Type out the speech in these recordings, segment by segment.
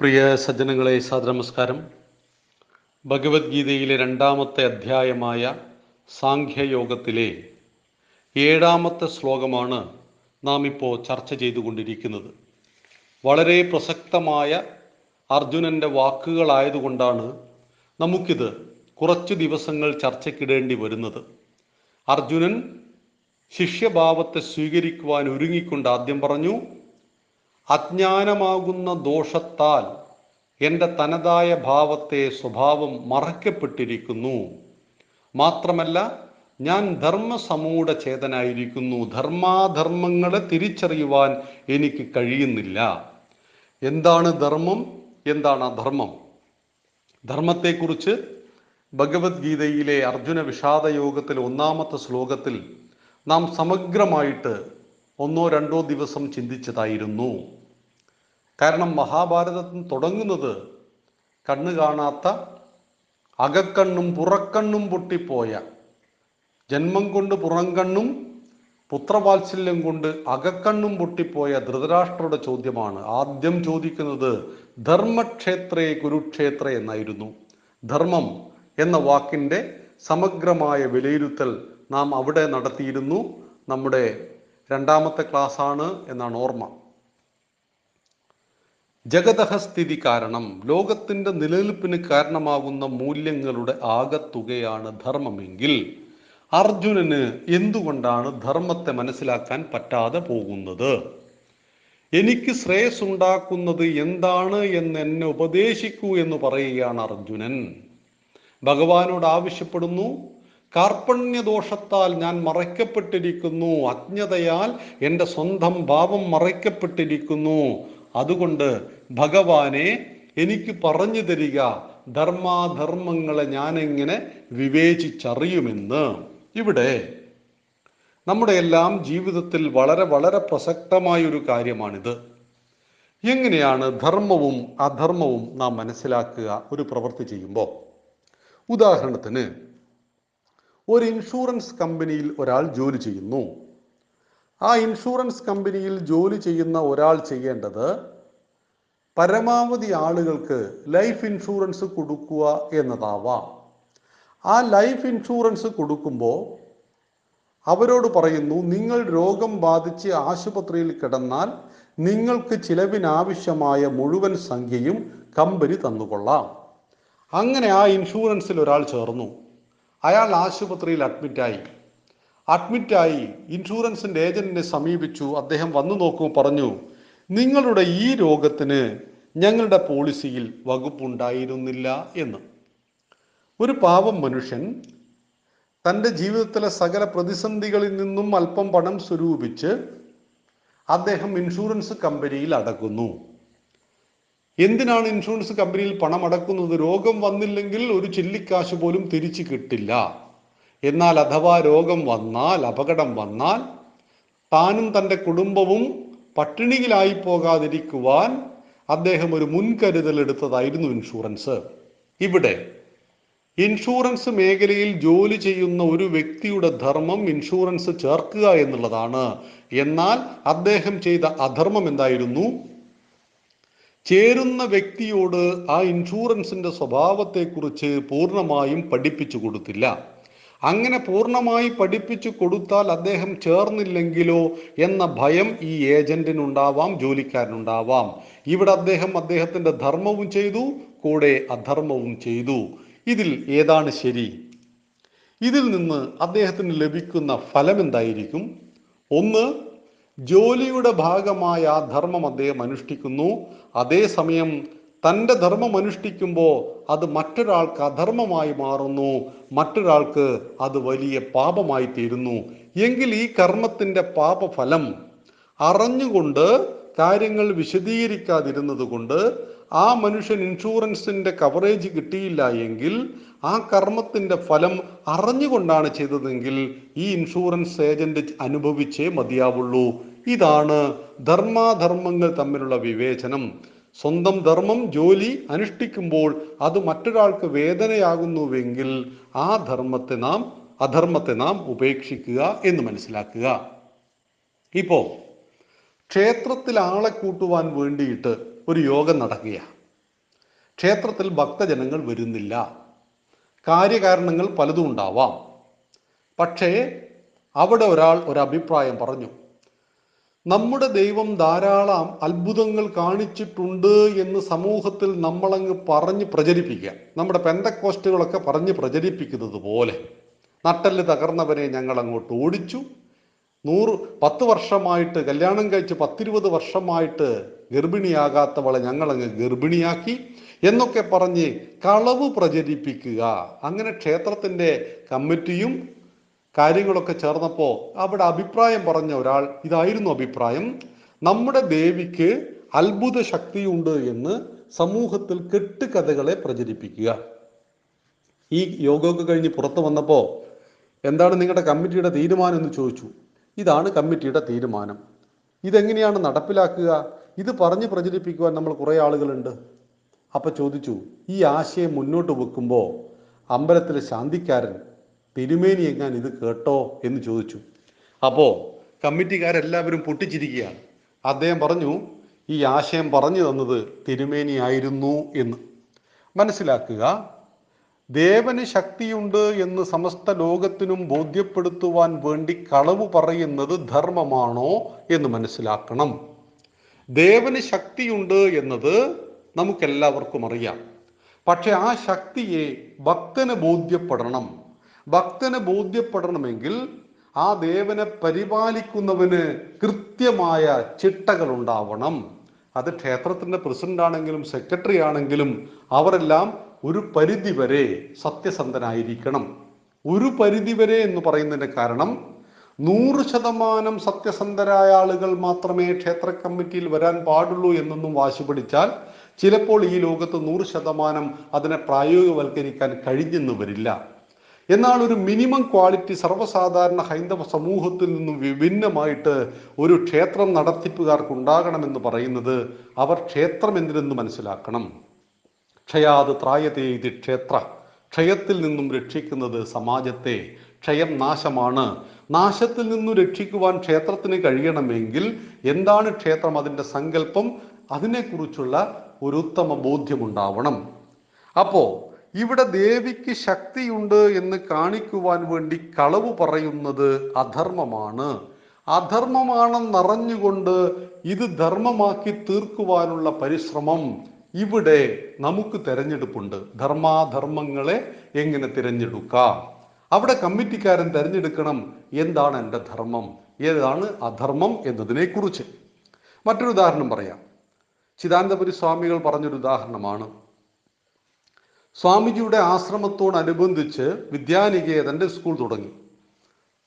പ്രിയ സജ്ജനങ്ങളെ സാദനമസ്കാരം ഭഗവത്ഗീതയിലെ രണ്ടാമത്തെ അധ്യായമായ സാഖ്യയോഗത്തിലെ ഏഴാമത്തെ ശ്ലോകമാണ് നാം ഇപ്പോൾ ചർച്ച ചെയ്തുകൊണ്ടിരിക്കുന്നത്. വളരെ പ്രസക്തമായ അർജുനന്റെ വാക്കുകളായതുകൊണ്ടാണ് നമുക്കിത് കുറച്ച് ദിവസങ്ങൾ ചർച്ചയ്ക്കിടേണ്ടി വരുന്നത്. അർജുനൻ ശിഷ്യഭാവത്തെ സ്വീകരിക്കുവാൻ ഒരുങ്ങിക്കൊണ്ട് ആദ്യം പറഞ്ഞു അജ്ഞാനമാകുന്ന ദോഷത്താൽ എന്റെ തനതായ ഭാവത്തെ സ്വഭാവം മറയ്ക്കപ്പെട്ടിരിക്കുന്നു മാത്രമല്ല ഞാൻ ധർമ്മസമൂഢ ചേതനായിരിക്കുന്നു. ധർമാധർമ്മങ്ങളെ തിരിച്ചറിയുവാൻ എനിക്ക് കഴിയുന്നില്ല. എന്താണ് ധർമ്മം? എന്താണ് അധർമ്മം? ധർമ്മത്തെക്കുറിച്ച് ഭഗവത്ഗീതയിലെ അർജുന വിഷാദ യോഗത്തിൽ ഒന്നാമത്തെ ശ്ലോകത്തിൽ നാം സമഗ്രമായിട്ട് ഒന്നോ രണ്ടോ ദിവസം ചിന്തിച്ചതായിരുന്നു. കാരണം മഹാഭാരതം തുടങ്ങുന്നത് കണ്ണു കാണാത്ത അകക്കണ്ണും പുറക്കണ്ണും പൊട്ടിപ്പോയ ജന്മം കൊണ്ട് പുറംകണ്ണും പുത്രവാത്സല്യം കൊണ്ട് അകക്കണ്ണും പൊട്ടിപ്പോയ ധൃതരാഷ്ട്രയുടെ ചോദ്യമാണ്. ആദ്യം ചോദിക്കുന്നത് ധർമ്മക്ഷേത്രേ കുരുക്ഷേത്ര എന്നായിരുന്നു. ധർമ്മം എന്ന വാക്കിന്റെ സമഗ്രമായ വിലയിരുത്തൽ നാം അവിടെ നടത്തിയിരുന്നു. നമ്മുടെ രണ്ടാമത്തെ ക്ലാസ്സാണ് എന്നാണ് ഓർമ്മ. ജഗതഹസ്ഥിതി കാരണം ലോകത്തിന്റെ നിലനിൽപ്പിന് കാരണമാകുന്ന മൂല്യങ്ങളുടെ ആകത്തുകയാണ് ധർമ്മമെങ്കിൽ അർജുനന് എന്തുകൊണ്ടാണ് ധർമ്മത്തെ മനസ്സിലാക്കാൻ പറ്റാതെ പോകുന്നത്? എനിക്ക് ശ്രേയസ് ഉണ്ടാക്കുന്നത് എന്താണ് എന്ന് എന്നെ ഉപദേശിക്കൂ എന്ന് പറയുകയാണ് അർജുനൻ. ഭഗവാനോട് ആവശ്യപ്പെടുന്നു കാർപ്പണ്യദോഷത്താൽ ഞാൻ മറയ്ക്കപ്പെട്ടിരിക്കുന്നു അജ്ഞതയാൽ എന്റെ സ്വന്തം ഭാവം മറയ്ക്കപ്പെട്ടിരിക്കുന്നു. അതുകൊണ്ട് ഭഗവാനെ എനിക്ക് പറഞ്ഞു തരിക. ധർമാധർമ്മങ്ങളെ ഞാനെങ്ങനെ വിവേചിച്ചറിയുമെന്ന്. ഇവിടെ നമ്മുടെ എല്ലാം ജീവിതത്തിൽ വളരെ വളരെ പ്രസക്തമായ ഒരു കാര്യമാണിത്. എങ്ങനെയാണ് ധർമ്മവും അധർമ്മവും നാം മനസ്സിലാക്കുക ഒരു പ്രവൃത്തി ചെയ്യുമ്പോൾ? ഉദാഹരണത്തിന് ഒരു ഇൻഷുറൻസ് കമ്പനിയിൽ ഒരാൾ ജോലി ചെയ്യുന്നു. ആ ഇൻഷുറൻസ് കമ്പനിയിൽ ജോലി ചെയ്യുന്ന ഒരാൾ ചെയ്യേണ്ടത് പരമാവധി ആളുകൾക്ക് ലൈഫ് ഇൻഷുറൻസ് കൊടുക്കുക എന്നതാവാം. ആ ലൈഫ് ഇൻഷുറൻസ് കൊടുക്കുമ്പോൾ അവരോട് പറയുന്നു നിങ്ങൾ രോഗം ബാധിച്ച് ആശുപത്രിയിൽ കിടന്നാൽ നിങ്ങൾക്ക് ചിലവിനാവശ്യമായ മുഴുവൻ സംഖ്യയും കമ്പനി തന്നുകൊള്ളാം. അങ്ങനെ ആ ഇൻഷുറൻസിൽ ഒരാൾ ചേർന്നു. അയാൾ ആശുപത്രിയിൽ അഡ്മിറ്റായി അഡ്മിറ്റായി ഇൻഷുറൻസിന്റെ ഏജന്റിനെ സമീപിച്ചു. അദ്ദേഹം വന്നു നോക്കൂ പറഞ്ഞു നിങ്ങളുടെ ഈ രോഗത്തിന് ഞങ്ങളുടെ പോളിസിയിൽ വകുപ്പുണ്ടായിരുന്നില്ല എന്ന്. ഒരു പാവം മനുഷ്യൻ തന്റെ ജീവിതത്തിലെ സകല പ്രതിസന്ധികളിൽ നിന്നും അല്പം പണം സ്വരൂപിച്ച് അദ്ദേഹം ഇൻഷുറൻസ് കമ്പനിയിൽ അടക്കുന്നു. എന്തിനാണ് ഇൻഷുറൻസ് കമ്പനിയിൽ പണം അടക്കുന്നത്? രോഗം വന്നില്ലെങ്കിൽ ഒരു ചില്ലിക്കാശ് പോലും തിരിച്ചു കിട്ടില്ല. എന്നാൽ അഥവാ രോഗം വന്നാൽ അപകടം വന്നാൽ താനും തന്റെ കുടുംബവും പട്ടിണിയിലായി പോകാതിരിക്കുവാൻ അദ്ദേഹം ഒരു മുൻകരുതൽ എടുത്തതായിരുന്നു ഇൻഷുറൻസ്. ഇവിടെ ഇൻഷുറൻസ് മേഖലയിൽ ജോലി ചെയ്യുന്ന ഒരു വ്യക്തിയുടെ ധർമ്മം ഇൻഷുറൻസ് ചേർക്കുക എന്നുള്ളതാണ്. എന്നാൽ അദ്ദേഹം ചെയ്ത അധർമ്മം എന്തായിരുന്നു? ചേരുന്ന വ്യക്തിയോട് ആ ഇൻഷുറൻസിന്റെ സ്വഭാവത്തെക്കുറിച്ച് പൂർണമായും പഠിപ്പിച്ചു കൊടുത്തില്ല. അങ്ങനെ പൂർണമായി പഠിപ്പിച്ചു കൊടുത്താൽ അദ്ദേഹം ചേർന്നില്ലെങ്കിലോ എന്ന ഭയം ഈ ഏജന്റിനുണ്ടാവാം ജോലിക്കാരനുണ്ടാവാം. ഇവിടെ അദ്ദേഹം അദ്ദേഹത്തിന്റെ ധർമ്മവും ചെയ്തു കൂടെ അധർമ്മവും ചെയ്തു. ഇതിൽ ഏതാണ് ശരി? ഇതിൽ നിന്ന് അദ്ദേഹത്തിന് ലഭിക്കുന്ന ഫലം എന്തായിരിക്കും? ഒന്ന് ജോലിയുടെ ഭാഗമായ ആ ധർമ്മം അദ്ദേഹം അനുഷ്ഠിക്കുന്നു. അതേസമയം തന്റെ ധർമ്മം അനുഷ്ഠിക്കുമ്പോൾ അത് മറ്റൊരാൾക്ക് അധർമ്മമായി മാറുന്നു മറ്റൊരാൾക്ക് അത് വലിയ പാപമായി തീരുന്നു. എങ്കിൽ ഈ കർമ്മത്തിന്റെ പാപഫലം അറിഞ്ഞുകൊണ്ട് കാര്യങ്ങൾ വിശദീകരിക്കാതിരുന്നത് കൊണ്ട് ആ മനുഷ്യൻ ഇൻഷുറൻസിന്റെ കവറേജ് കിട്ടിയില്ല എങ്കിൽ ആ കർമ്മത്തിന്റെ ഫലം അറിഞ്ഞുകൊണ്ടാണ് ചെയ്തതെങ്കിൽ ഈ ഇൻഷുറൻസ് ഏജന്റ് അനുഭവിച്ചേ മതിയാവുള്ളൂ. ഇതാണ് ധർമാധർമ്മങ്ങൾ തമ്മിലുള്ള വിവേചനം. സ്വന്തം ധർമ്മം ജോലി അനുഷ്ഠിക്കുമ്പോൾ അത് മറ്റൊരാൾക്ക് വേദനയാകുന്നുവെങ്കിൽ ആ ധർമ്മത്തെ നാം അധർമ്മത്തെ നാം ഉപേക്ഷിക്കുക എന്ന് മനസ്സിലാക്കുക. ഇപ്പോ ക്ഷേത്രത്തിൽ ആളെ കൂട്ടുവാൻ വേണ്ടിയിട്ട് ഒരു യോഗം നടക്കുകയാണ്. ക്ഷേത്രത്തിൽ ഭക്തജനങ്ങൾ വരുന്നില്ല. കാര്യകാരണങ്ങൾ പലതും ഉണ്ടാവാം. പക്ഷേ അവിടെ ഒരാൾ ഒരു അഭിപ്രായം പറഞ്ഞു. നമ്മുടെ ദൈവം ധാരാളം അത്ഭുതങ്ങൾ കാണിച്ചിട്ടുണ്ട് എന്ന് സമൂഹത്തിൽ നമ്മളങ്ങ് പറഞ്ഞ് പ്രചരിപ്പിക്കുക. നമ്മുടെ പെന്തക്കോസ്റ്റുകളൊക്കെ പറഞ്ഞ് പ്രചരിപ്പിക്കുന്നത് പോലെ. നട്ടൽ തകർന്നവനെ ഞങ്ങൾ അങ്ങോട്ട് ഓടിച്ചു. നൂറ് പത്ത് വർഷമായിട്ട് കല്യാണം കഴിച്ച് പത്തിരുപത് വർഷമായിട്ട് ഗർഭിണിയാകാത്തവളെ ഞങ്ങളങ്ങ് ഗർഭിണിയാക്കി എന്നൊക്കെ പറഞ്ഞ് കളവ് പ്രചരിപ്പിക്കുക. അങ്ങനെ ക്ഷേത്രത്തിന്റെ കമ്മിറ്റിയും കാര്യങ്ങളൊക്കെ ചേർന്നപ്പോൾ അവിടെ അഭിപ്രായം പറഞ്ഞ ഒരാൾ ഇതായിരുന്നു അഭിപ്രായം. നമ്മുടെ ദേവിക്ക് അത്ഭുത ശക്തിയുണ്ട് എന്ന് സമൂഹത്തിൽ കെട്ടുകഥകളെ പ്രചരിപ്പിക്കുക. ഈ യോഗമൊക്കെ കഴിഞ്ഞ് പുറത്തു വന്നപ്പോൾ എന്താണ് നിങ്ങളുടെ കമ്മിറ്റിയുടെ തീരുമാനം എന്ന് ചോദിച്ചു. ഇതാണ് കമ്മിറ്റിയുടെ തീരുമാനം. ഇതെങ്ങനെയാണ് നടപ്പിലാക്കുക? ഇത് പറഞ്ഞ് പ്രചരിപ്പിക്കുവാൻ നമ്മൾ കുറേ ആളുകളുണ്ട്. അപ്പൊ ചോദിച്ചു ഈ ആശയം മുന്നോട്ട് വെക്കുമ്പോൾ അമ്പലത്തിലെ ശാന്തിക്കാരൻ തിരുമേനി എങ്ങാൻ ഇത് കേട്ടോ എന്ന് ചോദിച്ചു. അപ്പോ കമ്മിറ്റിക്കാരെല്ലാവരും പൊട്ടിച്ചിരിക്കുകയാണ്. അദ്ദേഹം പറഞ്ഞു ഈ ആശയം പറഞ്ഞു തന്നത് തിരുമേനി ആയിരുന്നു എന്ന്. മനസ്സിലാക്കുക ദേവന് ശക്തിയുണ്ട് എന്ന് സമസ്ത ലോകത്തിനും ബോധ്യപ്പെടുത്തുവാൻ വേണ്ടി കളവ് പറയുന്നത് ധർമ്മമാണോ എന്ന് മനസ്സിലാക്കണം. ദേവന് ശക്തിയുണ്ട് എന്നത് നമുക്കെല്ലാവർക്കും അറിയാം. പക്ഷെ ആ ശക്തിയെ ഭക്തന് ബോധ്യപ്പെടണം. ഭക്തന് ബോധ്യപ്പെടണമെങ്കിൽ ആ ദേവനെ പരിപാലിക്കുന്നവന് കൃത്യമായ ചിട്ടകൾ ഉണ്ടാവണം അത് ക്ഷേത്രത്തിന്റെ പ്രസിഡന്റ് ആണെങ്കിലും സെക്രട്ടറി ആണെങ്കിലും അവരെല്ലാം ഒരു പരിധി വരെ സത്യസന്ധനായിരിക്കണം. ഒരു പരിധി വരെ എന്ന് പറയുന്നതിന്റെ കാരണം നൂറ് ശതമാനം സത്യസന്ധരായ ആളുകൾ മാത്രമേ ക്ഷേത്ര കമ്മിറ്റിയിൽ വരാൻ പാടുള്ളൂ എന്നൊന്നും വാശി പിടിച്ചാൽ ചിലപ്പോൾ ഈ ലോകത്ത് നൂറ് ശതമാനം അതിനെ പ്രായോഗികവൽക്കരിക്കാൻ കഴിഞ്ഞെന്ന് വരില്ല. എന്നാൽ ഒരു മിനിമം ക്വാളിറ്റി സർവസാധാരണ ഹൈന്ദവ സമൂഹത്തിൽ നിന്നും വിഭിന്നമായിട്ട് ഒരു ക്ഷേത്രം നടത്തിപ്പുകാർക്ക് ഉണ്ടാകണമെന്ന് പറയുന്നത് അവർ ക്ഷേത്രം എന്തിനെന്ന് മനസ്സിലാക്കണം? ക്ഷയാത് ത്രായതേ ഇത് ക്ഷേത്ര. ക്ഷയത്തിൽ നിന്നും രക്ഷിക്കുന്നത് സമാജത്തെ. ക്ഷയം നാശമാണ്. നാശത്തിൽ നിന്നും രക്ഷിക്കുവാൻ ക്ഷേത്രത്തിന് കഴിയണമെങ്കിൽ എന്താണ് ക്ഷേത്രം? അതിന്റെ സങ്കല്പം അതിനെക്കുറിച്ചുള്ള ഒരു ഉത്തമ ബോധ്യമുണ്ടാവണം. അപ്പോ ഇവിടെ ദേവിക്ക് ശക്തിയുണ്ട് എന്ന് കാണിക്കുവാൻ വേണ്ടി കളവ് പറയുന്നത് അധർമ്മമാണ്. അധർമ്മമാണെന്നറിഞ്ഞുകൊണ്ട് ഇത് ധർമ്മമാക്കി തീർക്കുവാനുള്ള പരിശ്രമം ഇവിടെ നമുക്ക് തെരഞ്ഞെടുപ്പുണ്ട്. ധർമാധർമ്മങ്ങളെ എങ്ങനെ തിരഞ്ഞെടുക്കാം? അവിടെ കമ്മിറ്റിക്കാരൻ തിരഞ്ഞെടുക്കണം എന്താണ് എന്റെ ധർമ്മം? ഏതാണ് അധർമ്മം എന്നതിനെക്കുറിച്ച്. മറ്റൊരു ഉദാഹരണം പറയാം. ചിദാനന്ദപുരി സ്വാമികൾ പറഞ്ഞൊരു ഉദാഹരണമാണ്. സ്വാമിജിയുടെ ആശ്രമത്തോടനുബന്ധിച്ച് വിദ്യാനികേതന്റെ സ്കൂൾ തുടങ്ങി.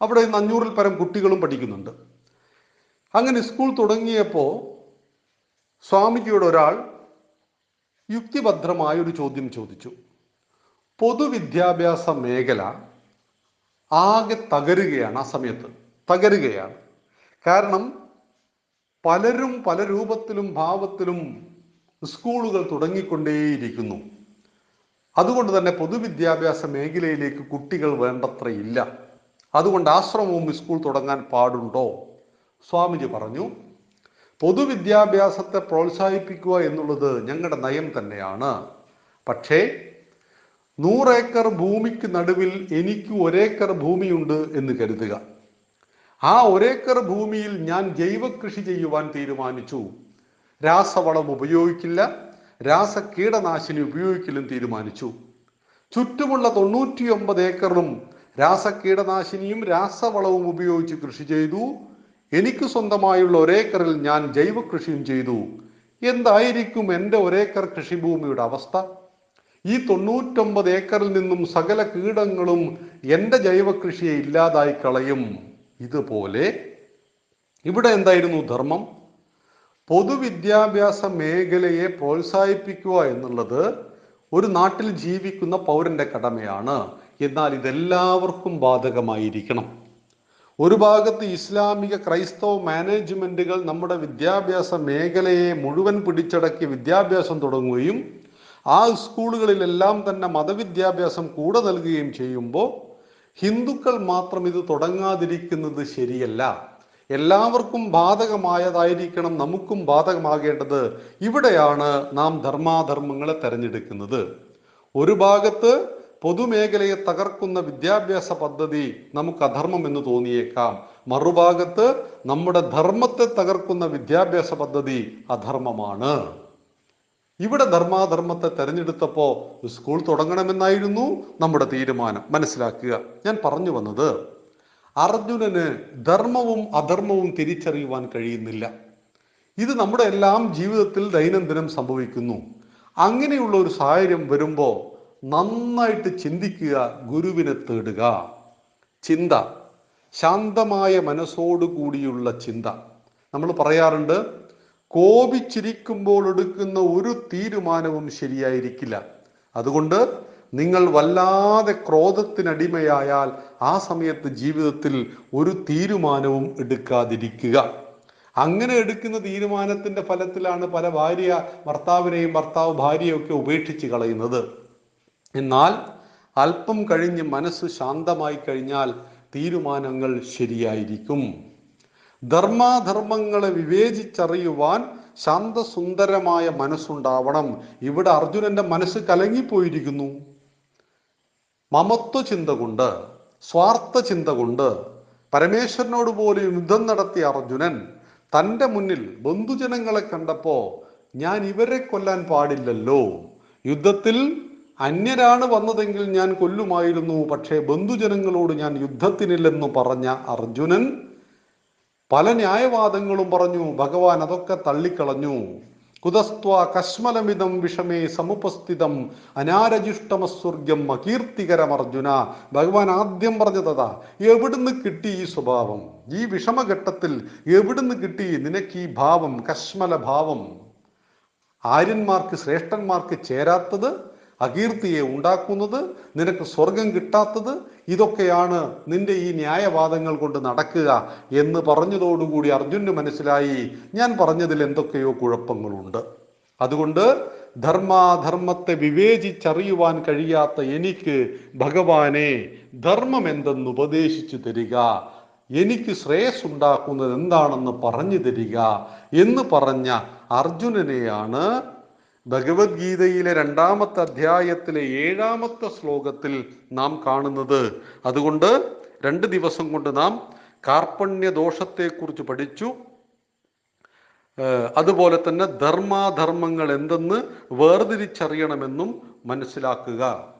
അവിടെ ഇന്ന് അഞ്ഞൂറിൽ പരം കുട്ടികളും പഠിക്കുന്നുണ്ട്. അങ്ങനെ സ്കൂൾ തുടങ്ങിയപ്പോൾ സ്വാമിജിയുടെ ഒരാൾ യുക്തിഭദ്രമായ ഒരു ചോദ്യം ചോദിച്ചു. പൊതുവിദ്യാഭ്യാസ മേഖല ആകെ തകരുകയാണ് ആ സമയത്ത്. തകരുകയാണ്. കാരണം പലരും പല രൂപത്തിലും ഭാവത്തിലും സ്കൂളുകൾ തുടങ്ങിക്കൊണ്ടേയിരിക്കുന്നു. അതുകൊണ്ട് തന്നെ പൊതുവിദ്യാഭ്യാസ മേഖലയിലേക്ക് കുട്ടികൾ വേണ്ടത്ര ഇല്ല. അതുകൊണ്ട് ആശ്രമവും സ്കൂൾ തുടങ്ങാൻ പാടുണ്ടോ? സ്വാമിജി പറഞ്ഞു പൊതുവിദ്യാഭ്യാസത്തെ പ്രോത്സാഹിപ്പിക്കുക എന്നുള്ളത് ഞങ്ങളുടെ നയം തന്നെയാണ്. പക്ഷേ നൂറേക്കർ ഭൂമിക്ക് നടുവിൽ എനിക്ക് ഒരേക്കർ ഭൂമിയുണ്ട് എന്ന് കരുതുക. ആ ഒരേക്കർ ഭൂമിയിൽ ഞാൻ ജൈവ കൃഷി ചെയ്യുവാൻ തീരുമാനിച്ചു. രാസവളം ഉപയോഗിക്കില്ല രാസ കീടനാശിനി ഉപയോഗിക്കലും തീരുമാനിച്ചു. ചുറ്റുമുള്ള തൊണ്ണൂറ്റിയൊമ്പത് ഏക്കറിലും രാസ കീടനാശിനിയും രാസവളവും ഉപയോഗിച്ച് കൃഷി ചെയ്തു. എനിക്ക് സ്വന്തമായുള്ള ഒരേക്കറിൽ ഞാൻ ജൈവ കൃഷിയും ചെയ്തു. എന്തായിരിക്കും എന്റെ ഒരേക്കർ കൃഷിഭൂമിയുടെ അവസ്ഥ? ഈ തൊണ്ണൂറ്റൊമ്പത് ഏക്കറിൽ നിന്നും സകല കീടങ്ങളും എന്റെ ജൈവ കൃഷിയെ ഇല്ലാതായി കളയും. ഇതുപോലെ ഇവിടെ എന്തായിരുന്നു ധർമ്മം? പൊതുവിദ്യാഭ്യാസ മേഖലയെ പ്രോത്സാഹിപ്പിക്കുക എന്നുള്ളത് ഒരു നാട്ടിൽ ജീവിക്കുന്ന പൗരന്റെ കടമയാണ്. എന്നാൽ ഇതെല്ലാവർക്കും ബാധകമായിരിക്കണം. ഒരു ഭാഗത്ത് ഇസ്ലാമിക ക്രൈസ്തവ മാനേജ്മെന്റുകൾ നമ്മുടെ വിദ്യാഭ്യാസ മേഖലയെ മുഴുവൻ പിടിച്ചടക്കി വിദ്യാഭ്യാസം തുടങ്ങുകയും ആ സ്കൂളുകളിലെല്ലാം തന്നെ മതവിദ്യാഭ്യാസം കൂടെ നൽകുകയും ചെയ്യുമ്പോൾ ഹിന്ദുക്കൾ മാത്രം ഇത് തുടങ്ങാതിരിക്കുന്നത് ശരിയല്ല. എല്ലാവർക്കും ബാധകമായതായിരിക്കണം നമുക്കും ബാധകമാകേണ്ടത് ഇവിടെയാണ് നാം ധർമാധർമ്മങ്ങളെ തെരഞ്ഞെടുക്കുന്നത്. ഒരു ഭാഗത്ത് പൊതുമേഖലയെ തകർക്കുന്ന വിദ്യാഭ്യാസ പദ്ധതി നമുക്ക് അധർമ്മം എന്ന് തോന്നിയേക്കാം. മറുഭാഗത്ത് നമ്മുടെ ധർമ്മത്തെ തകർക്കുന്ന വിദ്യാഭ്യാസ പദ്ധതി അധർമ്മമാണ്. ഇവിടെ ധർമാധർമ്മത്തെ തെരഞ്ഞെടുത്തപ്പോ സ്കൂൾ തുടങ്ങണമെന്നായിരുന്നു നമ്മുടെ തീരുമാനം. മനസ്സിലാക്കുക. ഞാൻ പറഞ്ഞു വന്നത് അർജുനന് ധർമ്മവും അധർമ്മവും തിരിച്ചറിയുവാൻ കഴിയുന്നില്ല. ഇത് നമ്മുടെ എല്ലാം ജീവിതത്തിൽ ദൈനംദിനം സംഭവിക്കുന്നു. അങ്ങനെയുള്ള ഒരു സാഹചര്യം വരുമ്പോൾ നന്നായിട്ട് ചിന്തിക്കുക ഗുരുവിനെ തേടുക. ചിന്ത. ശാന്തമായ മനസ്സോടു കൂടിയുള്ള ചിന്ത. നമ്മൾ പറയാറുണ്ട് കോപിച്ചിരിക്കുമ്പോൾ എടുക്കുന്ന ഒരു തീരുമാനവും ശരിയായിരിക്കില്ല. അതുകൊണ്ട് നിങ്ങൾ വല്ലാതെ ക്രോധത്തിനടിമയായാൽ ആ സമയത്ത് ജീവിതത്തിൽ ഒരു തീരുമാനവും എടുക്കാതിരിക്കുക. അങ്ങനെ എടുക്കുന്ന തീരുമാനത്തിന്റെ ഫലത്തിലാണ് പല ഭാര്യ ഭർത്താവിനെയും ഭർത്താവ് ഭാര്യയൊക്കെ ഉപേക്ഷിച്ച് കളയുന്നത്. എന്നാൽ അല്പം കഴിഞ്ഞ് മനസ്സ് ശാന്തമായി കഴിഞ്ഞാൽ തീരുമാനങ്ങൾ ശരിയായിരിക്കും. ധർമാധർമ്മങ്ങളെ വിവേചിച്ചറിയുവാൻ ശാന്തസുന്ദരമായ മനസ്സുണ്ടാവണം. ഇവിടെ അർജുനന്റെ മനസ്സ് കലങ്ങിപ്പോയിരിക്കുന്നു. മമത്വ ചിന്ത കൊണ്ട് സ്വാർത്ഥ ചിന്ത കൊണ്ട് പരമേശ്വരനോട് പോലും യുദ്ധം നടത്തിയ അർജുനൻ തന്റെ മുന്നിൽ ബന്ധുജനങ്ങളെ കണ്ടപ്പോ ഞാൻ ഇവരെ കൊല്ലാൻ പാടില്ലല്ലോ. യുദ്ധത്തിൽ അന്യരാണ് വന്നതെങ്കിൽ ഞാൻ കൊല്ലുമായിരുന്നു. പക്ഷേ ബന്ധുജനങ്ങളോട് ഞാൻ യുദ്ധത്തിനില്ലെന്ന് പറഞ്ഞ അർജുനൻ പല ന്യായവാദങ്ങളും പറഞ്ഞു. ഭഗവാൻ അതൊക്കെ തള്ളിക്കളഞ്ഞു. കുതസ്ത്വ കശ്മലമിതം വിഷമേ സമുപസ്ഥിതം അനാരജിഷ്ടമസ്വർഗം അകീർത്തികരം അർജുന ഭഗവാൻ ആദ്യം പറഞ്ഞതാ എവിടുന്ന് കിട്ടി ഈ സ്വഭാവം? ഈ വിഷമഘട്ടത്തിൽ എവിടുന്ന് കിട്ടി നിനക്ക് ഈ ഭാവം കശ്മല ഭാവം ആര്യന്മാർക്ക് ശ്രേഷ്ഠന്മാർക്ക് ചേരാത്തത് അകീർത്തിയെ ഉണ്ടാക്കുന്നത് നിനക്ക് സ്വർഗം കിട്ടാത്തത് ഇതൊക്കെയാണ് നിന്റെ ഈ ന്യായവാദങ്ങൾ കൊണ്ട് നടക്കുക എന്ന് പറഞ്ഞതോടുകൂടി അർജുന് മനസ്സിലായി. ഞാൻ പറഞ്ഞതിൽ എന്തൊക്കെയോ കുഴപ്പങ്ങളുണ്ട്. അതുകൊണ്ട് ധർമാധർമ്മത്തെ വിവേചിച്ചറിയുവാൻ കഴിയാത്ത എനിക്ക് ഭഗവാനെ ധർമ്മം എന്തെന്ന് ഉപദേശിച്ചു തരിക. എനിക്ക് ശ്രേയസ് ഉണ്ടാക്കുന്നത് എന്താണെന്ന് പറഞ്ഞു തരിക എന്ന് പറഞ്ഞ അർജുനനെയാണ് ഭഗവത്ഗീതയിലെ രണ്ടാമത്തെ അധ്യായത്തിലെ ഏഴാമത്തെ ശ്ലോകത്തിൽ നാം കാണുന്നത് അതുകൊണ്ട് രണ്ട് ദിവസം കൊണ്ട് നാം കാർപ്പണ്യ ദോഷത്തെക്കുറിച്ച് പഠിച്ചു അതുപോലെ തന്നെ ധർമാധർമ്മങ്ങൾ എന്തെന്ന് വേർതിരിച്ചറിയണമെന്നും മനസ്സിലാക്കുക.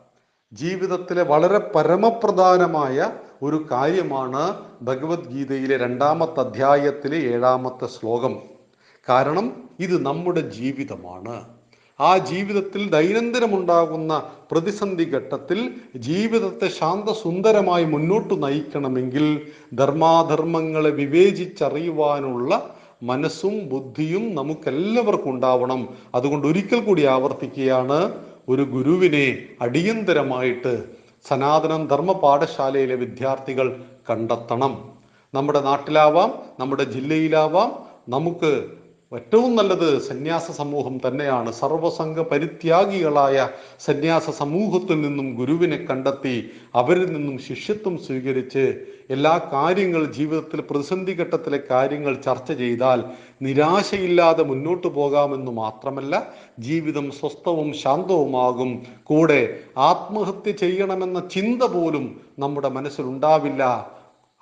ജീവിതത്തിലെ വളരെ പരമപ്രധാനമായ ഒരു കാര്യമാണ് ഭഗവത്ഗീതയിലെ രണ്ടാമത്തെ അധ്യായത്തിലെ ഏഴാമത്തെ ശ്ലോകം. കാരണം ഇത് നമ്മുടെ ജീവിതമാണ്. ആ ജീവിതത്തിൽ ദൈനംദിനമുണ്ടാകുന്ന പ്രതിസന്ധി ഘട്ടത്തിൽ ജീവിതത്തെ ശാന്തസുന്ദരമായി മുന്നോട്ട് നയിക്കണമെങ്കിൽ ധർമാധർമ്മങ്ങളെ വിവേചിച്ചറിയുവാനുള്ള മനസ്സും ബുദ്ധിയും നമുക്കെല്ലാവർക്കും ഉണ്ടാവണം. അതുകൊണ്ട് ഒരിക്കൽ കൂടി ആവർത്തിക്കുകയാണ് ഒരു ഗുരുവിനെ അടിയന്തരമായിട്ട് സനാതനം ധർമ്മ പാഠശാലയിലെ വിദ്യാർത്ഥികൾ കണ്ടെത്തണം. നമ്മുടെ നാട്ടിലാവാം നമ്മുടെ ജില്ലയിലാവാം നമുക്ക് ഏറ്റവും നല്ലത് സന്യാസ സമൂഹം തന്നെയാണ്. സർവസംഘ പരിത്യാഗികളായ സന്യാസ സമൂഹത്തിൽ നിന്നും ഗുരുവിനെ കണ്ടെത്തി അവരിൽ നിന്നും ശിഷ്യത്വം സ്വീകരിച്ച് എല്ലാ കാര്യങ്ങൾ ജീവിതത്തിൽ പ്രതിസന്ധി ഘട്ടത്തിലെ കാര്യങ്ങൾ ചർച്ച ചെയ്താൽ നിരാശയില്ലാതെ മുന്നോട്ട് പോകാമെന്ന് മാത്രമല്ല ജീവിതം സ്വസ്ഥവും ശാന്തവുമാകും. കൂടെ ആത്മഹത്യ ചെയ്യണമെന്ന ചിന്ത പോലും നമ്മുടെ മനസ്സിലുണ്ടാവില്ല.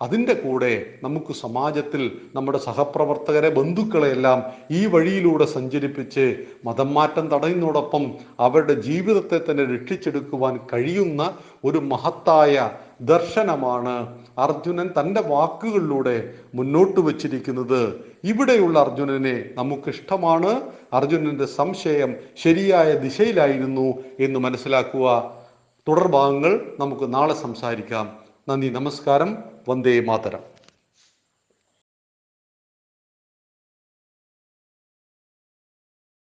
അതിന്റെ കൂടെ നമുക്ക് സമാജത്തിൽ നമ്മുടെ സഹപ്രവർത്തകരെ ബന്ധുക്കളെയെല്ലാം ഈ വഴിയിലൂടെ സഞ്ചരിപ്പിച്ച് മതം മാറ്റം തടയുന്നതോടൊപ്പം അവരുടെ ജീവിതത്തെ തന്നെ രക്ഷിച്ചെടുക്കുവാൻ കഴിയുന്ന ഒരു മഹത്തായ ദർശനമാണ് അർജുനൻ തന്റെ വാക്കുകളിലൂടെ മുന്നോട്ട് വച്ചിരിക്കുന്നത്. ഇവിടെയുള്ള അർജുനനെ നമുക്കിഷ്ടമാണ് അർജുനന്റെ സംശയം ശരിയായ ദിശയിലായിരുന്നു എന്ന് മനസ്സിലാക്കുക. തുടർഭാഗങ്ങൾ നമുക്ക് നാളെ സംസാരിക്കാം. നന്ദി നമസ്കാരം. വന്ദേ മാതരം.